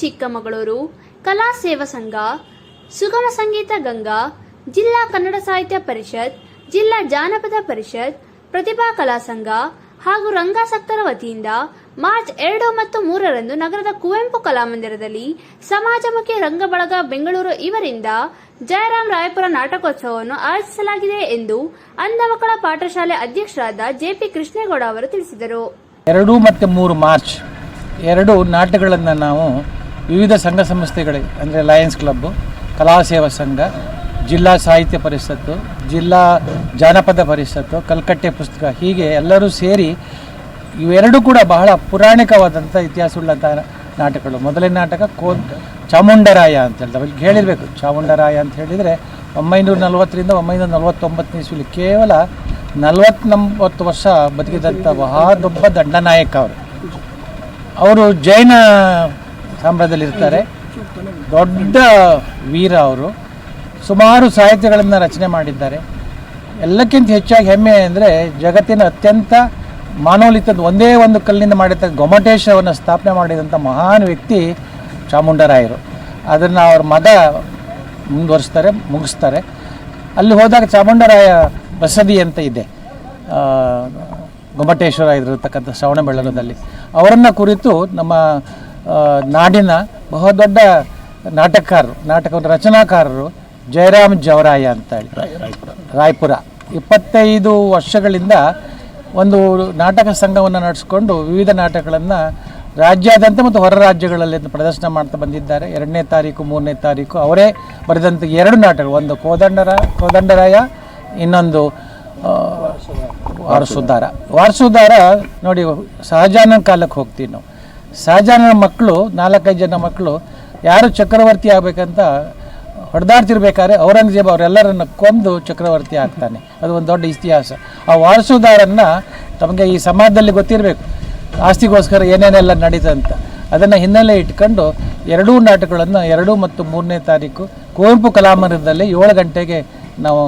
ಚಿಕ್ಕಮಗಳೂರು ಕಲಾ ಸೇವಾ ಸಂಘ, ಸುಗಮ ಸಂಗೀತ ಗಂಗಾ, ಜಿಲ್ಲಾ ಕನ್ನಡ ಸಾಹಿತ್ಯ ಪರಿಷತ್, ಜಿಲ್ಲಾ ಜಾನಪದ ಪರಿಷತ್, ಪ್ರತಿಭಾ ಕಲಾ ಸಂಘ ಹಾಗೂ ರಂಗಾಸಕ್ತರ ವತಿಯಿಂದ ಮಾರ್ಚ್ ಎರಡು ಮತ್ತು ಮೂರರಂದು ನಗರದ ಕುವೆಂಪು ಕಲಾಮಂದಿರದಲ್ಲಿ ಸಮಾಜಮುಖಿ ರಂಗಬಳಗ ಬೆಂಗಳೂರು ಇವರಿಂದ ಜಯರಾಮ್ ರಾಯಪುರ ನಾಟಕೋತ್ಸವವನ್ನು ಆಯೋಜಿಸಲಾಗಿದೆ ಎಂದು ಅಂಧ ಮಕ್ಕಳ ಪಾಠಶಾಲೆ ಅಧ್ಯಕ್ಷರಾದ ಜೆಪಿ ಕೃಷ್ಣೇಗೌಡ ಅವರು ತಿಳಿಸಿದರು. ಎರಡು ಮತ್ತು ಮೂರು ಮಾರ್ಚ್ ಎರಡು ನಾಟಕಗಳನ್ನು ನಾವು ವಿವಿಧ ಸಂಘ ಸಂಸ್ಥೆಗಳಿಗೆ, ಅಂದರೆ ಲಯನ್ಸ್ ಕ್ಲಬ್ಬು ಕಲಾ ಸೇವಾ ಸಂಘ, ಜಿಲ್ಲಾ ಸಾಹಿತ್ಯ ಪರಿಷತ್ತು, ಜಿಲ್ಲಾ ಜಾನಪದ ಪರಿಷತ್ತು, ಕಲ್ಕಟ್ಟೆ ಪುಸ್ತಕ, ಹೀಗೆ ಎಲ್ಲರೂ ಸೇರಿ ಇವೆರಡೂ ಕೂಡ ಬಹಳ ಪುರಾಣಿಕವಾದಂಥ ಇತಿಹಾಸವುಳ್ಳಂಥ ನಾಟಕಗಳು. ಮೊದಲನೇ ನಾಟಕ ಕೋ ಚಾಮುಂಡರಾಯ ಅಂತ ಹೇಳ್ತಾರೆ. ಅವ್ರಿಗೆ ಹೇಳಿರಬೇಕು, ಚಾಮುಂಡರಾಯ ಅಂತ ಹೇಳಿದರೆ ಒಂಬೈನೂರ ನಲವತ್ತರಿಂದ ಒಂಬೈನೂರ ನಲವತ್ತೊಂಬತ್ತನೇ ಇಸ್ವಿಲಿ ಕೇವಲ ನಲವತ್ತೊಂಬತ್ತು ವರ್ಷ ಬದುಕಿದಂಥ ಮಹಾದೊಬ್ಬ ದಂಡನಾಯಕ ಅವರು. ಅವರು ಜೈನ ಸಾಮ್ರಾಜ್ಯದಲ್ಲಿರ್ತಾರೆ ದೊಡ್ಡ ವೀರ ಅವರು. ಸುಮಾರು ಸಾಹಿತ್ಯಗಳನ್ನು ರಚನೆ ಮಾಡಿದ್ದಾರೆ. ಎಲ್ಲಕ್ಕಿಂತ ಹೆಚ್ಚಾಗಿ ಹೆಮ್ಮೆ ಅಂದರೆ ಜಗತ್ತಿನ ಅತ್ಯಂತ ಮಾನವಲಿತದ ಒಂದೇ ಒಂದು ಕಲ್ಲಿನಿಂದ ಮಾಡಿದ ಗೊಮಟೇಶವನ್ನು ಸ್ಥಾಪನೆ ಮಾಡಿದಂಥ ಮಹಾನ್ ವ್ಯಕ್ತಿ ಚಾಮುಂಡರಾಯರು ಅದನ್ನು ಅವ್ರ ಮದ ಮುಂದುವರಿಸ್ತಾರೆ, ಮುಗಿಸ್ತಾರೆ. ಅಲ್ಲಿ ಹೋದಾಗ ಚಾಮುಂಡರಾಯ ಬಸದಿ ಅಂತ ಇದೆ. ಗೊಮಟೇಶ್ವರ ಗೊಮ್ಮಟೇಶ್ವರ ಇದಿರತಕ್ಕಂಥ ಶ್ರವಣ ಬೆಳಗದಲ್ಲಿ ಅವರನ್ನು ಕುರಿತು ನಮ್ಮ ನಾಡಿನ ಬಹುದೊಡ್ಡ ನಾಟಕಕಾರರು ನಾಟಕ ರಚನಾಕಾರರು ಜಯರಾಮ್ ಜವರಾಯ ಅಂತ ಹೇಳಿ ರಾಯ್ಪುರ. ಇಪ್ಪತ್ತೈದು ವರ್ಷಗಳಿಂದ ಒಂದು ನಾಟಕ ಸಂಘವನ್ನು ನಡೆಸ್ಕೊಂಡು ವಿವಿಧ ನಾಟಕಗಳನ್ನು ರಾಜ್ಯಾದ್ಯಂತ ಮತ್ತು ಹೊರ ರಾಜ್ಯಗಳಲ್ಲಿ ಪ್ರದರ್ಶನ ಮಾಡ್ತಾ ಬಂದಿದ್ದಾರೆ. ಎರಡನೇ ತಾರೀಕು ಮೂರನೇ ತಾರೀಕು ಅವರೇ ಬರೆದಂಥ ಎರಡು ನಾಟಕಗಳು ಒಂದು ಕೋದಂಡರ ಕೋದಂಡರಾಯ ಇನ್ನೊಂದು ವಾರಸುದಾರ. ವಾರಸುದಾರ. ನೋಡಿ ಸಹಜಾನ ಕಾಲಕ್ಕೆ ಹೋಗ್ತೀವಿ ನಾವು. ಸಹಜಾನನ ಮಕ್ಕಳು, ನಾಲ್ಕೈದು ಜನ ಮಕ್ಕಳು ಯಾರು ಚಕ್ರವರ್ತಿ ಆಗಬೇಕಂತ ಹೊಡೆದಾಡ್ತಿರ್ಬೇಕಾದ್ರೆ ಔರಂಗಜೇಬ್ ಅವರೆಲ್ಲರನ್ನು ಕೊಂದು ಚಕ್ರವರ್ತಿ ಆಗ್ತಾನೆ. ಅದು ಒಂದು ದೊಡ್ಡ ಇತಿಹಾಸ. ಆ ವಾರಸುದಾರನ್ನು ತಮಗೆ ಈ ಸಮಾಜದಲ್ಲಿ ಗೊತ್ತಿರಬೇಕು. ಆಸ್ತಿಗೋಸ್ಕರ ಏನೇನೆಲ್ಲ ನಡೀತಂತ. ಅದನ್ನು ಹಿನ್ನೆಲೆ ಇಟ್ಕೊಂಡು ಎರಡೂ ನಾಟಕಗಳನ್ನು ಎರಡು ಮತ್ತು ಮೂರನೇ ತಾರೀಕು ಕುವೆಂಪು ಕಲಾಮಂದಿರದಲ್ಲಿ ಏಳು ಗಂಟೆಗೆ ನಾವು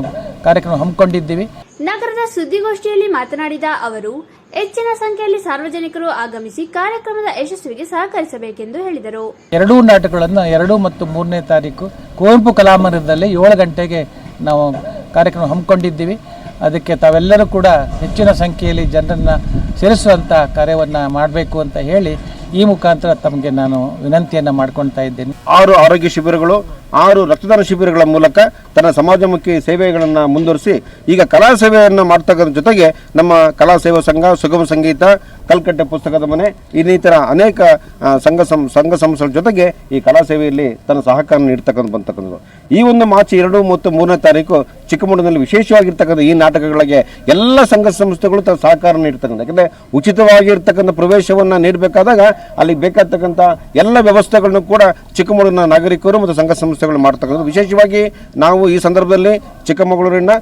ಕಾರ್ಯಕ್ರಮ ಹಮ್ಮಿಕೊಂಡಿದ್ದೀವಿ. ನಗರದ ಸುದ್ದಿಗೋಷ್ಠಿಯಲ್ಲಿ ಮಾತನಾಡಿದ ಅವರು ಹೆಚ್ಚಿನ ಸಂಖ್ಯೆಯಲ್ಲಿ ಸಾರ್ವಜನಿಕರು ಆಗಮಿಸಿ ಕಾರ್ಯಕ್ರಮದ ಯಶಸ್ವಿಗೆ ಸಹಕರಿಸಬೇಕೆಂದು ಹೇಳಿದರು. ಎರಡೂ ನಾಟಕಗಳನ್ನು ಎರಡು ಮತ್ತು ಮೂರನೇ ತಾರೀಕು ಕುವೆಂಪು ಕಲಾಮಂದಿರದಲ್ಲಿ ಏಳು ಗಂಟೆಗೆ ನಾವು ಕಾರ್ಯಕ್ರಮ ಹಮ್ಮಿಕೊಂಡಿದ್ದೀವಿ. ಅದಕ್ಕೆ ತಾವೆಲ್ಲರೂ ಕೂಡ ಹೆಚ್ಚಿನ ಸಂಖ್ಯೆಯಲ್ಲಿ ಜನರನ್ನು ಸೇರಿಸುವಂಥ ಕಾರ್ಯವನ್ನು ಮಾಡಬೇಕು ಅಂತ ಹೇಳಿ ಈ ಮುಖಾಂತರ ತಮಗೆ ನಾನು ವಿನಂತಿಯನ್ನು ಮಾಡ್ಕೊಳ್ತಾ ಇದ್ದೇನೆ. ಆರು ಆರೋಗ್ಯ ಶಿಬಿರಗಳು, ಆರು ರಕ್ತದಾನ ಶಿಬಿರಗಳ ಮೂಲಕ ತನ್ನ ಸಮಾಜಮುಖಿ ಸೇವೆಗಳನ್ನು ಮುಂದುವರಿಸಿ, ಈಗ ಕಲಾ ಸೇವೆಯನ್ನು ಮಾಡ್ತಕ್ಕಂಥ ಜೊತೆಗೆ ನಮ್ಮ ಕಲಾ ಸೇವಾ ಸಂಘ, ಸುಗಮ ಸಂಗೀತ, ಕಲ್ಕಟ್ಟೆ ಪುಸ್ತಕದ ಮನೆ, ಇನ್ನಿತರ ಅನೇಕ ಸಂಘ ಸಂ, ಸಂಘ ಸಂಸ್ಥೆಗಳ ಜೊತೆಗೆ ಈ ಕಲಾ ಸೇವೆಯಲ್ಲಿ ತನ್ನ ಸಹಕಾರ ನೀಡ್ತಕ್ಕಂಥ ಬಂತಕ್ಕಂಥದ್ದು. ಈ ಒಂದು ಮಾರ್ಚ್ ಎರಡು ಮತ್ತು ಮೂರನೇ ತಾರೀಕು ಚಿಕ್ಕಮಗಳೂರಿನಲ್ಲಿ ವಿಶೇಷವಾಗಿರ್ತಕ್ಕಂಥ ಈ ನಾಟಕಗಳಿಗೆ ಎಲ್ಲ ಸಂಘ ಸಂಸ್ಥೆಗಳು ತಮ್ಮ ಸಹಕಾರ ನೀಡ್ತಕ್ಕಂಥ. ಯಾಕಂದರೆ ಉಚಿತವಾಗಿರ್ತಕ್ಕಂಥ ಪ್ರವೇಶವನ್ನು ನೀಡಬೇಕಾದಾಗ ಅಲ್ಲಿಗೆ ಬೇಕಾಗ್ತಕ್ಕಂಥ ಎಲ್ಲ ವ್ಯವಸ್ಥೆಗಳನ್ನು ಕೂಡ ಚಿಕ್ಕಮಗಳೂರಿನ ನಾಗರಿಕರು ಮತ್ತು ಸಂಘ ಸಂಸ್ಥೆಗಳು ಮಾಡ್ತಕ್ಕಂಥದ್ದು. ವಿಶೇಷವಾಗಿ ನಾವು ಈ ಸಂದರ್ಭದಲ್ಲಿ ಚಿಕ್ಕಮಗಳೂರಿನ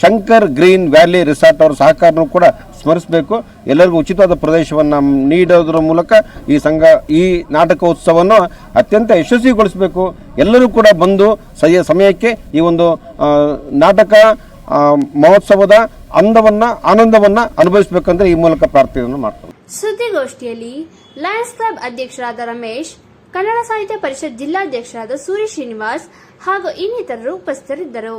ಶಂಕರ್ ಗ್ರೀನ್ ವ್ಯಾಲಿ ರಿಸಾರ್ಟ್ ಅವರ ಸಹಕಾರನೂ ಕೂಡ ಸ್ಮರಿಸಬೇಕು. ಎಲ್ಲರಿಗೂ ಉಚಿತವಾದ ಪ್ರದೇಶವನ್ನು ನೀಡೋದ್ರ ಮೂಲಕ ಈ ಸಂಘ, ಈ ನಾಟಕೋತ್ಸವವನ್ನು ಅತ್ಯಂತ ಯಶಸ್ವಿಗೊಳಿಸಬೇಕು. ಎಲ್ಲರೂ ಕೂಡ ಬಂದು ಸರಿಯ ಸಮಯಕ್ಕೆ ಈ ಒಂದು ನಾಟಕ ಮಹೋತ್ಸವದ ಅಂದವನ್ನು, ಆನಂದವನ್ನು ಅನುಭವಿಸಬೇಕಂದ್ರೆ ಈ ಮೂಲಕ ಪ್ರಾರ್ಥನೆಯನ್ನು ಮಾಡ್ತಾರೆ ಸುದ್ದಿಗೋಷ್ಠಿಯಲ್ಲಿ ಲಯನ್ಸ್ ಕ್ಲಬ್ ಅಧ್ಯಕ್ಷರಾದ ರಮೇಶ್, ಕನ್ನಡ ಸಾಹಿತ್ಯ ಪರಿಷತ್ ಜಿಲ್ಲಾಧ್ಯಕ್ಷರಾದ ಸೂರ್ಯ ಶ್ರೀನಿವಾಸ್ ಹಾಗೂ ಇನ್ನಿತರರು ಉಪಸ್ಥಿತರಿದ್ದರು.